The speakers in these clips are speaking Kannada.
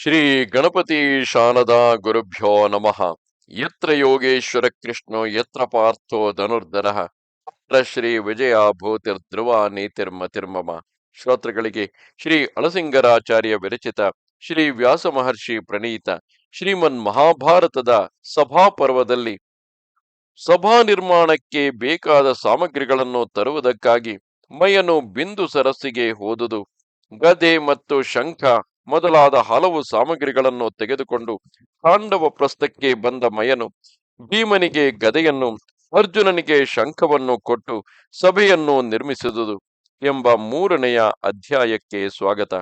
ಶ್ರೀ ಗಣಪತಿ ಶಾನದ ಗುರುಭ್ಯೋ ನಮಃ. ಯತ್ರ ಯೋಗೇಶ್ವರ ಕೃಷ್ಣೋ, ಯತ್ರ ಪಾರ್ಥೋ ಧನುರ್ಧರ. ಶ್ರೀ ವಿಜಯ ತಿರ್ಮ ತಿರ್ಮಮ. ಶ್ರೋತೃಗಳಿಗೆ ಶ್ರೀ ಅಳಸಿಂಗರಾಚಾರ್ಯ ವಿರಚಿತ ಶ್ರೀ ವ್ಯಾಸ ಮಹರ್ಷಿ ಪ್ರಣೀತ ಶ್ರೀಮನ್ ಮಹಾಭಾರತದ ಸಭಾ ಪರ್ವದಲ್ಲಿ ಸಭಾ ನಿರ್ಮಾಣಕ್ಕೆ ಬೇಕಾದ ಸಾಮಗ್ರಿಗಳನ್ನು ತರುವುದಕ್ಕಾಗಿ ಮಯನು ಬಿಂದು ಸರಸ್ಸಿಗೆ ಹೋದುದು ಗದೆ ಮತ್ತು ಶಂಖ ಮೊದಲಾದ ಹಲವು ಸಾಮಗ್ರಿಗಳನ್ನು ತೆಗೆದುಕೊಂಡು ಪಾಂಡವ ಪ್ರಸ್ಥಕ್ಕೆ ಬಂದ ಮಯನು ಭೀಮನಿಗೆ ಗದೆಯನ್ನು, ಅರ್ಜುನನಿಗೆ ಶಂಖವನ್ನು ಕೊಟ್ಟು ಸಭೆಯನ್ನು ನಿರ್ಮಿಸಿದುದು ಎಂಬ ಮೂರನೆಯ ಅಧ್ಯಾಯಕ್ಕೆ ಸ್ವಾಗತ.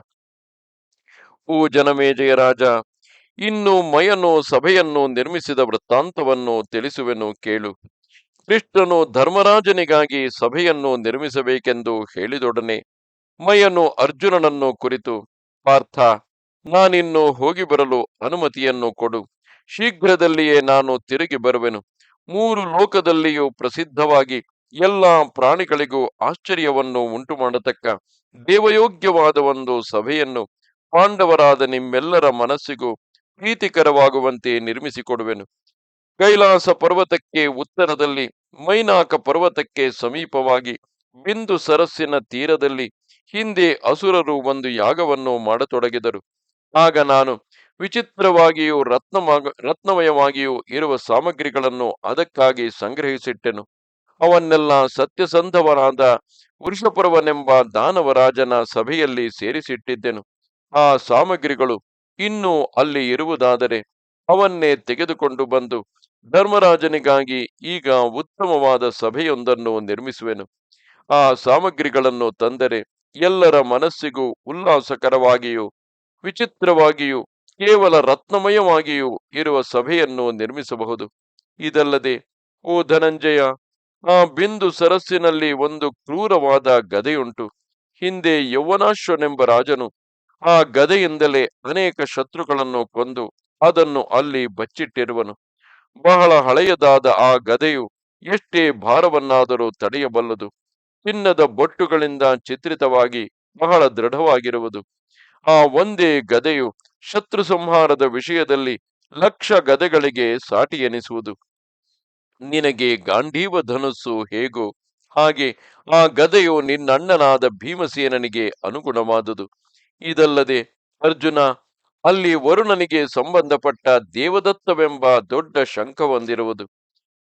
ಓ ಜನಮೇಜಯ ರಾಜ, ಇನ್ನು ಮಯನು ಸಭೆಯನ್ನು ನಿರ್ಮಿಸಿದ ವೃತ್ತಾಂತವನ್ನು ತಿಳಿಸುವೆನು ಕೇಳು. ಕೃಷ್ಣನು ಧರ್ಮರಾಜನಿಗಾಗಿ ಸಭೆಯನ್ನು ನಿರ್ಮಿಸಬೇಕೆಂದು ಹೇಳಿದೊಡನೆ ಮಯನು ಅರ್ಜುನನನ್ನು ಕುರಿತು ಪಾರ್ಥ, ನಾನಿನ್ನು ಹೋಗಿ ಬರಲು ಅನುಮತಿಯನ್ನು ಕೊಡು. ಶೀಘ್ರದಲ್ಲಿಯೇ ನಾನು ತಿರುಗಿ ಬರುವೆನು. ಮೂರು ಲೋಕದಲ್ಲಿಯೂ ಪ್ರಸಿದ್ಧವಾಗಿ ಎಲ್ಲ ಪ್ರಾಣಿಗಳಿಗೂ ಆಶ್ಚರ್ಯವನ್ನು ಉಂಟು ಮಾಡತಕ್ಕ ದೇವಯೋಗ್ಯವಾದ ಒಂದು ಸಭೆಯನ್ನು ಪಾಂಡವರಾದ ನಿಮ್ಮೆಲ್ಲರ ಮನಸ್ಸಿಗೂ ಪ್ರೀತಿಕರವಾಗುವಂತೆ ನಿರ್ಮಿಸಿಕೊಡುವೆನು. ಕೈಲಾಸ ಪರ್ವತಕ್ಕೆ ಉತ್ತರದಲ್ಲಿ ಮೈನಾಕ ಪರ್ವತಕ್ಕೆ ಸಮೀಪವಾಗಿ ಬಿಂದು ಸರಸ್ಸಿನ ತೀರದಲ್ಲಿ ಹಿಂದೆ ಅಸುರರು ಒಂದು ಯಾಗವನ್ನು ಮಾಡತೊಡಗಿದರು. ಆಗ ನಾನು ವಿಚಿತ್ರವಾಗಿಯೂ ರತ್ನಮಾಗ, ರತ್ನಮಯವಾಗಿಯೂ ಇರುವ ಸಾಮಗ್ರಿಗಳನ್ನು ಅದಕ್ಕಾಗಿ ಸಂಗ್ರಹಿಸಿಟ್ಟೆನು. ಅವನ್ನೆಲ್ಲ ಸತ್ಯಸಂಧವನಾದ ವೃಷಪರ್ವನೆಂಬ ದಾನವರಾಜನ ಸಭೆಯಲ್ಲಿ ಸೇರಿಸಿಟ್ಟಿದ್ದೆನು. ಆ ಸಾಮಗ್ರಿಗಳು ಇನ್ನೂ ಅಲ್ಲಿ ಇರುವುದಾದರೆ ಅವನ್ನೇ ತೆಗೆದುಕೊಂಡು ಬಂದು ಧರ್ಮರಾಜನಿಗಾಗಿ ಈಗ ಉತ್ತಮವಾದ ಸಭೆಯೊಂದನ್ನು ನಿರ್ಮಿಸುವೆನು. ಆ ಸಾಮಗ್ರಿಗಳನ್ನು ತಂದರೆ ಎಲ್ಲರ ಮನಸ್ಸಿಗೂ ಉಲ್ಲಾಸಕರವಾಗಿಯೂ, ವಿಚಿತ್ರವಾಗಿಯೂ, ಕೇವಲ ರತ್ನಮಯವಾಗಿಯೂ ಇರುವ ಸಭೆಯನ್ನು ನಿರ್ಮಿಸಬಹುದು. ಇದಲ್ಲದೆ, ಓ ಧನಂಜಯ, ಆ ಬಿಂದು ಸರಸ್ಸಿನಲ್ಲಿ ಒಂದು ಕ್ರೂರವಾದ ಗದೆಯುಂಟು. ಹಿಂದೆ ಯೌವನಾಶ್ವನೆಂಬ ರಾಜನು ಆ ಗದೆಯಿಂದಲೇ ಅನೇಕ ಶತ್ರುಗಳನ್ನು ಕೊಂದು ಅದನ್ನು ಅಲ್ಲಿ ಬಚ್ಚಿಟ್ಟಿರುವನು. ಬಹಳ ಹಳೆಯದಾದ ಆ ಗದೆಯು ಎಷ್ಟೇ ಭಾರವನ್ನಾದರೂ ತಡೆಯಬಲ್ಲದು. ಚಿನ್ನದ ಬೊಟ್ಟುಗಳಿಂದ ಚಿತ್ರಿತವಾಗಿ ಬಹಳ ದೃಢವಾಗಿರುವುದು. ಆ ಒಂದೇ ಗದೆಯು ಶತ್ರು ಸಂಹಾರದ ವಿಷಯದಲ್ಲಿ ಲಕ್ಷ ಗದೆಗಳಿಗೆ ಸಾಟಿ ಎನಿಸುವುದು. ನಿನಗೆ ಗಾಂಧೀವ ಧನುಸ್ಸು ಹೇಗೋ ಹಾಗೆ ಆ ಗದೆಯು ನಿನ್ನಣ್ಣನಾದ ಭೀಮಸೇನನಿಗೆ ಅನುಗುಣವಾದುದು. ಇದಲ್ಲದೆ ಅರ್ಜುನ, ಅಲ್ಲಿ ವರುಣನಿಗೆ ಸಂಬಂಧಪಟ್ಟ ದೇವದತ್ತವೆಂಬ ದೊಡ್ಡ ಶಂಖವೊಂದಿರುವುದು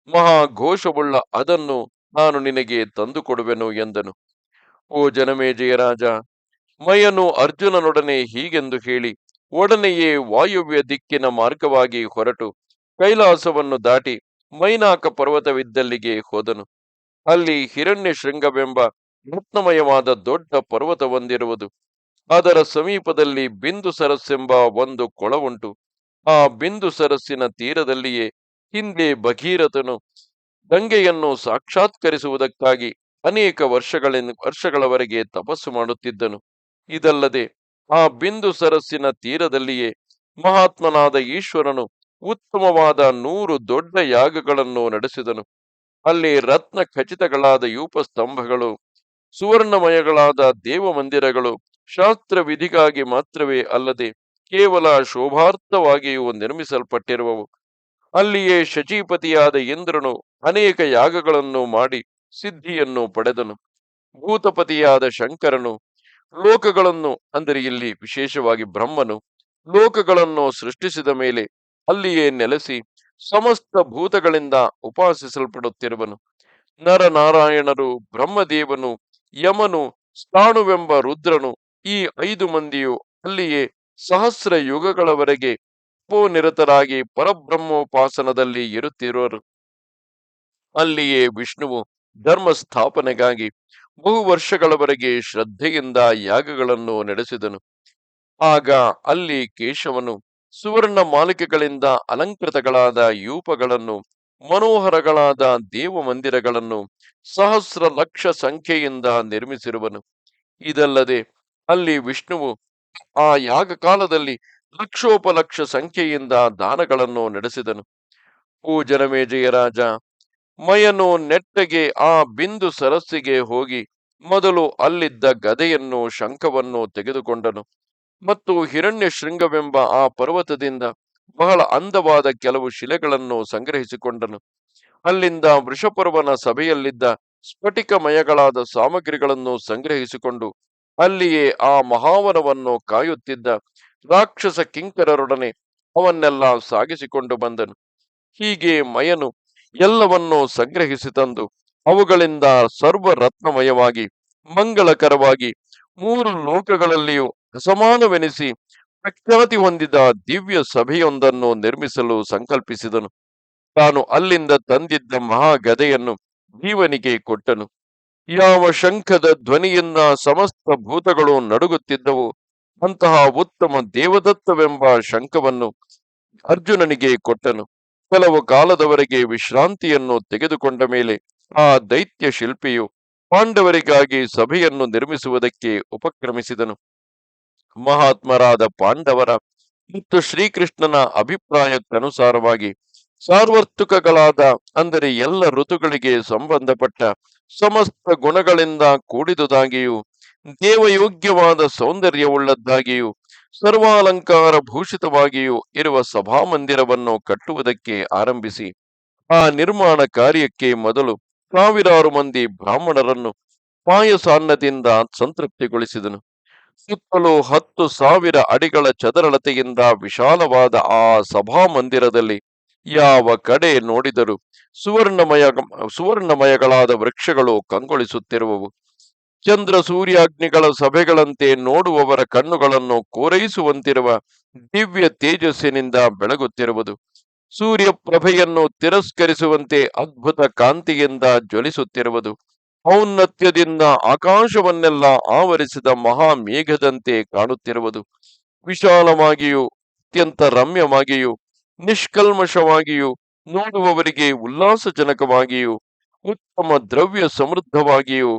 ಮಹಾಘೋಷವುಳ್ಳ ಅದನ್ನು ನಾನು ನಿನಗೆ ತಂದು ಕೊಡುವೆನು ಎಂದನು. ಓ ಜನಮೇಜಯ ರಾಜ ಮಯನು ಅರ್ಜುನನೊಡನೆ ಹೀಗೆಂದು ಹೇಳಿ ಒಡನೆಯೇ ವಾಯುವ್ಯ ದಿಕ್ಕಿನ ಮಾರ್ಗವಾಗಿ ಹೊರಟು ಕೈಲಾಸವನ್ನು ದಾಟಿ ಮೈನಾಕ ಪರ್ವತವಿದ್ದಲ್ಲಿಗೆ ಹೋದನು. ಅಲ್ಲಿ ಹಿರಣ್ಯ ಶೃಂಗವೆಂಬ ರತ್ನಮಯವಾದ ದೊಡ್ಡ ಪರ್ವತವೊಂದಿರುವುದು ಅದರ ಸಮೀಪದಲ್ಲಿ ಬಿಂದು ಸರಸ್ಸೆಂಬ ಒಂದು ಕೊಳವುಂಟು ಆ ಬಿಂದು ಸರಸ್ಸಿನ ತೀರದಲ್ಲಿಯೇ ಹಿಂದೆ ಭಗೀರಥನು ಗಂಗೆಯನ್ನು ಸಾಕ್ಷಾತ್ಕರಿಸುವುದಕ್ಕಾಗಿ ಅನೇಕ ವರ್ಷಗಳಿಂದ ವರ್ಷಗಳವರೆಗೆ ತಪಸ್ಸು ಮಾಡುತ್ತಿದ್ದನು. ಇದಲ್ಲದೆ ಆ ಬಿಂದು ಸರಸ್ಸಿನ ತೀರದಲ್ಲಿಯೇ ಮಹಾತ್ಮನಾದ ಈಶ್ವರನು ಉತ್ತಮವಾದ ನೂರು ದೊಡ್ಡ ಯಾಗಗಳನ್ನು ನಡೆಸಿದನು. ಅಲ್ಲಿ ರತ್ನ ಖಚಿತಗಳಾದ ಯೂಪಸ್ತಂಭಗಳು, ಸುವರ್ಣಮಯಗಳಾದ ದೇವಮಂದಿರಗಳು ಶಾಸ್ತ್ರ ವಿಧಿಗಾಗಿ ಮಾತ್ರವೇ ಅಲ್ಲದೆ ಕೇವಲ ಶೋಭಾರ್ಥವಾಗಿಯೂ ನಿರ್ಮಿಸಲ್ಪಟ್ಟಿರುವವು. ಅಲ್ಲಿಯೇ ಶಚೀಪತಿಯಾದ ಇಂದ್ರನು ಅನೇಕ ಯಾಗಗಳನ್ನು ಮಾಡಿ ಸಿದ್ಧಿಯನ್ನು ಪಡೆದನು. ಭೂತಪತಿಯಾದ ಶಂಕರನು ಲೋಕಗಳನ್ನು, ಅಂದರೆ ಇಲ್ಲಿ ವಿಶೇಷವಾಗಿ ಬ್ರಹ್ಮನು, ಲೋಕಗಳನ್ನು ಸೃಷ್ಟಿಸಿದ ಮೇಲೆ ಅಲ್ಲಿಯೇ ನೆಲೆಸಿ ಸಮಸ್ತ ಭೂತಗಳಿಂದ ಉಪಾಸಿಸಲ್ಪಡುತ್ತಿರುವನು. ನರನಾರಾಯಣರು, ಬ್ರಹ್ಮದೇವನು, ಯಮನು, ಸ್ಥಾಣುವೆಂಬ ರುದ್ರನು ಈ ಐದು ಮಂದಿಯು ಅಲ್ಲಿಯೇ ಸಹಸ್ರ ಯುಗಗಳವರೆಗೆ ಉಪೋನಿರತರಾಗಿ ಪರಬ್ರಹ್ಮೋಪಾಸನದಲ್ಲಿ ಇರುತ್ತಿರುವರು ಅಲ್ಲಿಯೇ ವಿಷ್ಣುವು ಧರ್ಮ ಸ್ಥಾಪನೆಗಾಗಿ ಬಹು ವರ್ಷಗಳವರೆಗೆ ಶ್ರದ್ಧೆಯಿಂದ ಯಾಗಗಳನ್ನು ನಡೆಸಿದನು. ಆಗ ಅಲ್ಲಿ ಕೇಶವನು ಸುವರ್ಣ ಮಾಲಿಕೆಗಳಿಂದ ಅಲಂಕೃತಗಳಾದ ಯೂಪಗಳನ್ನು, ಮನೋಹರಗಳಾದ ದೇವ ಮಂದಿರಗಳನ್ನು ಸಹಸ್ರ ಲಕ್ಷ ಸಂಖ್ಯೆಯಿಂದ ನಿರ್ಮಿಸಿರುವನು. ಇದಲ್ಲದೆ ಅಲ್ಲಿ ವಿಷ್ಣುವು ಆ ಯಾಗ ಕಾಲದಲ್ಲಿ ಲಕ್ಷೋಪಲಕ್ಷ ಸಂಖ್ಯೆಯಿಂದ ದಾನಗಳನ್ನು ನಡೆಸಿದನು. ಓ ಜನಮೇಜಯ ರಾಜ ಮಯನು ನೆಟ್ಟಗೆ ಆ ಬಿಂದು ಸರಸ್ಸಿಗೆ ಹೋಗಿ ಮೊದಲು ಅಲ್ಲಿದ್ದ ಗದೆಯನ್ನು ಶಂಖವನ್ನು ತೆಗೆದುಕೊಂಡನು. ಮತ್ತು ಹಿರಣ್ಯ ಶೃಂಗವೆಂಬ ಆ ಪರ್ವತದಿಂದ ಬಹಳ ಅಂದವಾದ ಕೆಲವು ಶಿಲೆಗಳನ್ನು ಸಂಗ್ರಹಿಸಿಕೊಂಡನು. ಅಲ್ಲಿಂದ ವೃಷಪರ್ವನ ಸಭೆಯಲ್ಲಿದ್ದ ಸ್ಫಟಿಕಮಯಗಳಾದ ಸಾಮಗ್ರಿಗಳನ್ನು ಸಂಗ್ರಹಿಸಿಕೊಂಡು ಅಲ್ಲಿಯೇ ಆ ಮಹಾವನವನ್ನು ಕಾಯುತ್ತಿದ್ದ ರಾಕ್ಷಸ ಕಿಂಕರರೊಡನೆ ಅವನ್ನೆಲ್ಲ ಸಾಗಿಸಿಕೊಂಡು ಬಂದನು. ಹೀಗೆ ಮಯನು ಎಲ್ಲವನ್ನೂ ಸಂಗ್ರಹಿಸಿ ತಂದು ಅವುಗಳಿಂದ ಸರ್ವ ರತ್ನಮಯವಾಗಿ ಮಂಗಳಕರವಾಗಿ ಮೂರು ಲೋಕಗಳಲ್ಲಿಯೂ ಅಸಮಾನವೆನಿಸಿ ಪ್ರಖ್ಯಾತಿ ಹೊಂದಿದ ದಿವ್ಯ ಸಭೆಯೊಂದನ್ನು ನಿರ್ಮಿಸಲು ಸಂಕಲ್ಪಿಸಿದನು. ತಾನು ಅಲ್ಲಿಂದ ತಂದಿದ್ದ ಮಹಾಗದೆಯನ್ನು ಜೀವನಿಗೆ ಕೊಟ್ಟನು. ಯಾವ ಶಂಖದ ಧ್ವನಿಯಿಂದ ಸಮಸ್ತ ಭೂತಗಳು ನಡುಗುತ್ತಿದ್ದವು, ಅಂತಹ ಉತ್ತಮ ದೇವದತ್ತವೆಂಬ ಶಂಖವನ್ನು ಅರ್ಜುನನಿಗೆ ಕೊಟ್ಟನು. ಕೆಲವು ಕಾಲದವರೆಗೆ ವಿಶ್ರಾಂತಿಯನ್ನು ತೆಗೆದುಕೊಂಡ ಮೇಲೆ ಆ ದೈತ್ಯ ಶಿಲ್ಪಿಯು ಪಾಂಡವರಿಗಾಗಿ ಸಭೆಯನ್ನು ನಿರ್ಮಿಸುವುದಕ್ಕೆ ಉಪಕ್ರಮಿಸಿದನು. ಮಹಾತ್ಮರಾದ ಪಾಂಡವರ ಮತ್ತು ಶ್ರೀಕೃಷ್ಣನ ಅಭಿಪ್ರಾಯಕ್ಕನುಸಾರವಾಗಿ ಸಾರ್ವತ್ರಿಕಗಳಾದ ಅಂದರೆ ಎಲ್ಲ ಋತುಗಳಿಗೆ ಸಂಬಂಧಪಟ್ಟ ಸಮಸ್ತ ಗುಣಗಳಿಂದ ಕೂಡಿದುದಾಗಿಯೂ, ದೇವಯೋಗ್ಯವಾದ ಸೌಂದರ್ಯವುಳ್ಳದ್ದಾಗಿಯೂ ಸರ್ವಾಲಂಕಾರ ಭೂಷಿತವಾಗಿಯೂ ಇರುವ ಸಭಾಮಂದಿರವನ್ನು ಕಟ್ಟುವುದಕ್ಕೆ ಆರಂಭಿಸಿ, ಆ ನಿರ್ಮಾಣ ಕಾರ್ಯಕ್ಕೆ ಮೊದಲು ಸಾವಿರಾರು ಮಂದಿ ಬ್ರಾಹ್ಮಣರನ್ನು ಪಾಯಸಾನ್ನದಿಂದ ಸಂತೃಪ್ತಿಗೊಳಿಸಿದನು. ಸುತ್ತಲೂ ಹತ್ತು ಸಾವಿರ ಅಡಿಗಳ ಚದರಳತೆಯಿಂದ ವಿಶಾಲವಾದ ಆ ಸಭಾಮಂದಿರದಲ್ಲಿ ಯಾವ ಕಡೆ ನೋಡಿದರೂ ಸುವರ್ಣಮಯ, ಸುವರ್ಣಮಯಗಳಾದ ವೃಕ್ಷಗಳು ಕಂಗೊಳಿಸುತ್ತಿರುವವು. ಚಂದ್ರ ಸೂರ್ಯಾಗ್ನಿಗಳ ಸಭೆಗಳಂತೆ ನೋಡುವವರ ಕಣ್ಣುಗಳನ್ನು ಕೋರೈಸುವಂತಿರುವ ದಿವ್ಯ ತೇಜಸ್ಸಿನಿಂದ ಬೆಳಗುತ್ತಿರುವುದು. ಸೂರ್ಯ ಪ್ರಭೆಯನ್ನು ತಿರಸ್ಕರಿಸುವಂತೆ ಅದ್ಭುತ ಕಾಂತಿಯಿಂದ ಜ್ವಲಿಸುತ್ತಿರುವುದು. ಔನ್ನತ್ಯದಿಂದ ಆಕಾಶವನ್ನೆಲ್ಲ ಆವರಿಸಿದ ಮಹಾ ಮೇಘದಂತೆ ಕಾಣುತ್ತಿರುವುದು. ವಿಶಾಲವಾಗಿಯೂ, ಅತ್ಯಂತ ರಮ್ಯವಾಗಿಯೂ, ನಿಷ್ಕಲ್ಮಶವಾಗಿಯೂ, ನೋಡುವವರಿಗೆ ಉಲ್ಲಾಸಜನಕವಾಗಿಯೂ, ಉತ್ತಮ ದ್ರವ್ಯ ಸಮೃದ್ಧವಾಗಿಯೂ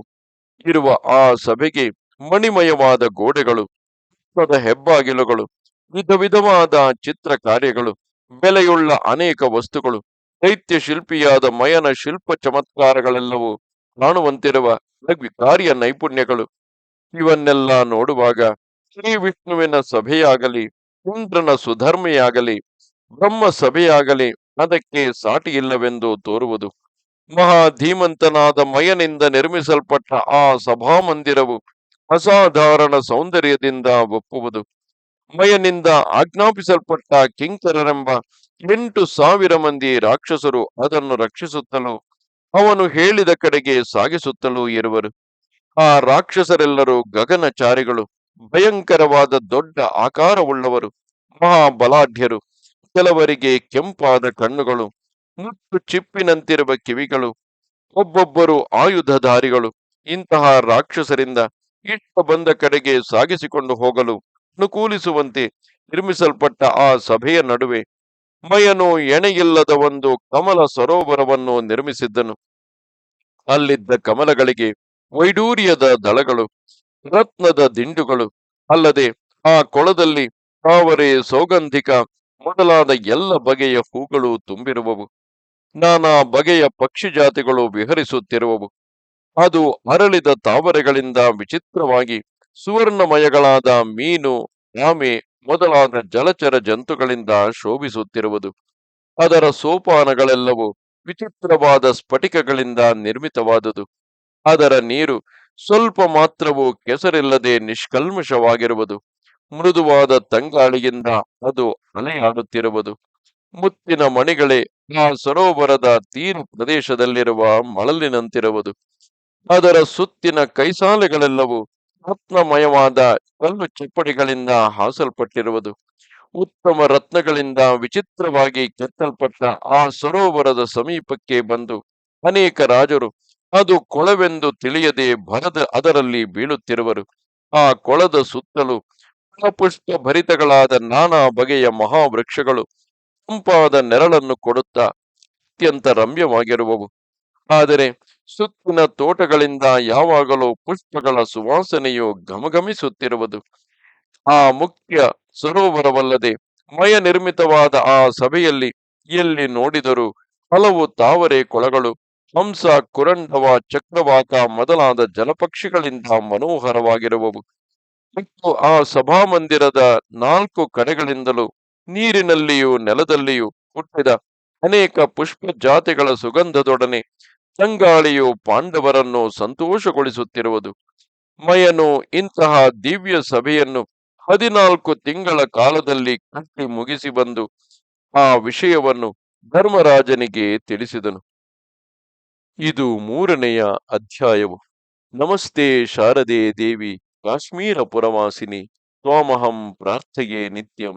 ಇರುವ ಆ ಸಭೆಗೆ ಮಣಿಮಯವಾದ ಗೋಡೆಗಳು ಹೆಬ್ಬಾಗಿಲುಗಳು, ವಿಧ ವಿಧವಾದ ಚಿತ್ರ ಕಾರ್ಯಗಳು ಬೆಲೆಯುಳ್ಳ ಅನೇಕ ವಸ್ತುಗಳು, ದೈತ್ಯ ಶಿಲ್ಪಿಯಾದ ಮಯನ ಶಿಲ್ಪ ಚಮತ್ಕಾರಗಳೆಲ್ಲವೂ ಕಾಣುವಂತಿರುವ ಕಾರ್ಯ ನೈಪುಣ್ಯಗಳು. ಇವನ್ನೆಲ್ಲ ನೋಡುವಾಗ ಶ್ರೀ ವಿಷ್ಣುವಿನ ಸಭೆಯಾಗಲಿ, ಇಂದ್ರನ ಸುಧರ್ಮೆಯಾಗಲಿ, ಬ್ರಹ್ಮ ಸಭೆಯಾಗಲಿ, ಅದಕ್ಕೆ ಸಾಟಿ ಇಲ್ಲವೆಂದು ತೋರುವುದು. ಮಹಾ ಧೀಮಂತನಾದ ಮಯನಿಂದ ನಿರ್ಮಿಸಲ್ಪಟ್ಟ ಆ ಸಭಾಮಂದಿರವು ಅಸಾಧಾರಣ ಸೌಂದರ್ಯದಿಂದ ಒಪ್ಪುವುದು. ಮಯನಿಂದ ಆಜ್ಞಾಪಿಸಲ್ಪಟ್ಟ ಕಿಂಕರರೆಂಬ ಎಂಟು ಸಾವಿರ ಮಂದಿ ರಾಕ್ಷಸರು ಅದನ್ನು ರಕ್ಷಿಸುತ್ತಲೂ, ಅವನು ಹೇಳಿದ ಕಡೆಗೆ ಸಾಗಿಸುತ್ತಲೂ ಇರುವರು. ಆ ರಾಕ್ಷಸರೆಲ್ಲರೂ ಗಗನಚಾರಿಗಳು, ಭಯಂಕರವಾದ ದೊಡ್ಡ ಆಕಾರವುಳ್ಳವರು, ಮಹಾಬಲಾಢ್ಯರು, ಕೆಲವರಿಗೆ ಕೆಂಪಾದ ಕಣ್ಣುಗಳು ಮುತ್ತು ಚಿಪ್ಪಿನಂತಿರುವ ಕಿವಿಗಳು, ಒಬ್ಬೊಬ್ಬರು ಆಯುಧಧಾರಿಗಳು, ಇಂತಹ ರಾಕ್ಷಸರಿಂದ ಇಷ್ಟ ಬಂದ ಕಡೆಗೆ ಸಾಗಿಸಿಕೊಂಡು ಹೋಗಲು ಅನುಕೂಲಿಸುವಂತೆ ನಿರ್ಮಿಸಲ್ಪಟ್ಟ ಆ ಸಭೆಯ ನಡುವೆ ಮಯನು ಎಣೆಯಿಲ್ಲದ ಒಂದು ಕಮಲ ಸರೋವರವನ್ನು ನಿರ್ಮಿಸಿದ್ದನು. ಅಲ್ಲಿದ್ದ ಕಮಲಗಳಿಗೆ ವೈಡೂರ್ಯದ ದಳಗಳು, ರತ್ನದ ದಿಂಡುಗಳು, ಅಲ್ಲದೆ ಆ ಕೊಳದಲ್ಲಿ ತಾವರೆ ಸೌಗಂಧಿಕ ಮೊದಲಾದ ಎಲ್ಲ ಬಗೆಯ ಹೂಗಳು ತುಂಬಿರುವವು. ನಾನಾ ಬಗೆಯ ಪಕ್ಷಿ ಜಾತಿಗಳು ವಿಹರಿಸುತ್ತಿರುವವು. ಅದು ಅರಳಿದ ತಾವರೆಗಳಿಂದ ವಿಚಿತ್ರವಾಗಿ ಸುವರ್ಣಮಯಗಳಾದ ಮೀನು, ಆಮೆ ಮೊದಲಾದ ಜಲಚರ ಜಂತುಗಳಿಂದ ಶೋಭಿಸುತ್ತಿರುವುದು. ಅದರ ಸೋಪಾನಗಳೆಲ್ಲವೂ ವಿಚಿತ್ರವಾದ ಸ್ಫಟಿಕಗಳಿಂದ ನಿರ್ಮಿತವಾದುದು. ಅದರ ನೀರು ಸ್ವಲ್ಪ ಮಾತ್ರವೂ ಕೆಸರಿಲ್ಲದೆ ನಿಷ್ಕಲ್ಮಶವಾಗಿರುವುದು. ಮೃದುವಾದ ತಂಗಾಳಿಯಿಂದ ಅದು ಅಲೆಯಾಡುತ್ತಿರುವುದು. ಮುತ್ತಿನ ಮಣಿಗಳೇ ಆ ಸರೋವರದ ತೀರ ಪ್ರದೇಶದಲ್ಲಿರುವ ಮಳಲಿನಂತಿರುವುದು. ಅದರ ಸುತ್ತಿನ ಕೈಸಾಲೆಗಳೆಲ್ಲವೂ ರತ್ನಮಯವಾದ ಕಲ್ಲು ಚಪ್ಪಡಿಗಳಿಂದ ಹಾಸಲ್ಪಟ್ಟಿರುವುದು. ಉತ್ತಮ ರತ್ನಗಳಿಂದ ವಿಚಿತ್ರವಾಗಿ ಕೆತ್ತಲ್ಪಟ್ಟ ಆ ಸರೋವರದ ಸಮೀಪಕ್ಕೆ ಬಂದು ಅನೇಕ ರಾಜರು ಅದು ಕೊಳವೆಂದು ತಿಳಿಯದೆ ಭರದ ಅದರಲ್ಲಿ ಬೀಳುತ್ತಿರುವರು. ಆ ಕೊಳದ ಸುತ್ತಲೂ ಫಲಪುಷ್ಪ ಭರಿತಗಳಾದ ನಾನಾ ಬಗೆಯ ಮಹಾವೃಕ್ಷಗಳು ತಂಪಾದ ನೆರಳನ್ನು ಕೊಡುತ್ತಾ ಅತ್ಯಂತ ರಮ್ಯವಾಗಿರುವವು. ಆದರೆ ಸುತ್ತಿನ ತೋಟಗಳಿಂದ ಯಾವಾಗಲೂ ಪುಷ್ಪಗಳ ಸುವಾಸನೆಯು ಗಮಗಮಿಸುತ್ತಿರುವುದು ಆ ಮುಖ್ಯ ಸರೋವರವಲ್ಲದೆ ಮಯ ನಿರ್ಮಿತವಾದ ಆ ಸಭೆಯಲ್ಲಿ ಎಲ್ಲಿ ನೋಡಿದರೂ ಹಲವು ತಾವರೆ ಕೊಳಗಳು, ಹಂಸ, ಕುರಂಡವ, ಚಕ್ರವಾತ ಮೊದಲಾದ ಜಲಪಕ್ಷಿಗಳಿಂದ ಮನೋಹರವಾಗಿರುವವು. ಮತ್ತು ಆ ಸಭಾಮಂದಿರದ ನಾಲ್ಕು ಕಡೆಗಳಿಂದಲೂ ನೀರಿನಲ್ಲಿಯೂ ನೆಲದಲ್ಲಿಯೂ ಹುಟ್ಟಿದ ಅನೇಕ ಪುಷ್ಪ ಜಾತಿಗಳ ಸುಗಂಧದೊಡನೆ ತಂಗಾಳಿಯು ಪಾಂಡವರನ್ನು ಸಂತೋಷಗೊಳಿಸುತ್ತಿರುವುದು. ಮಯನು ಇಂತಹ ದಿವ್ಯ ಸಭೆಯನ್ನು ಹದಿನಾಲ್ಕು ತಿಂಗಳ ಕಾಲದಲ್ಲಿ ಕಟ್ಟಿ ಮುಗಿಸಿ ಬಂದು ಆ ವಿಷಯವನ್ನು ಧರ್ಮರಾಜನಿಗೆ ತಿಳಿಸಿದನು. ಇದು ಮೂರನೆಯ ಅಧ್ಯಾಯವು. ನಮಸ್ತೆ ಶಾರದೆ ದೇವಿ ಕಾಶ್ಮೀರ ಪುರವಾಸಿನಿ, ತ್ವಾಮಹಂ ಪ್ರಾರ್ಥೆಯೇ ನಿತ್ಯಂ.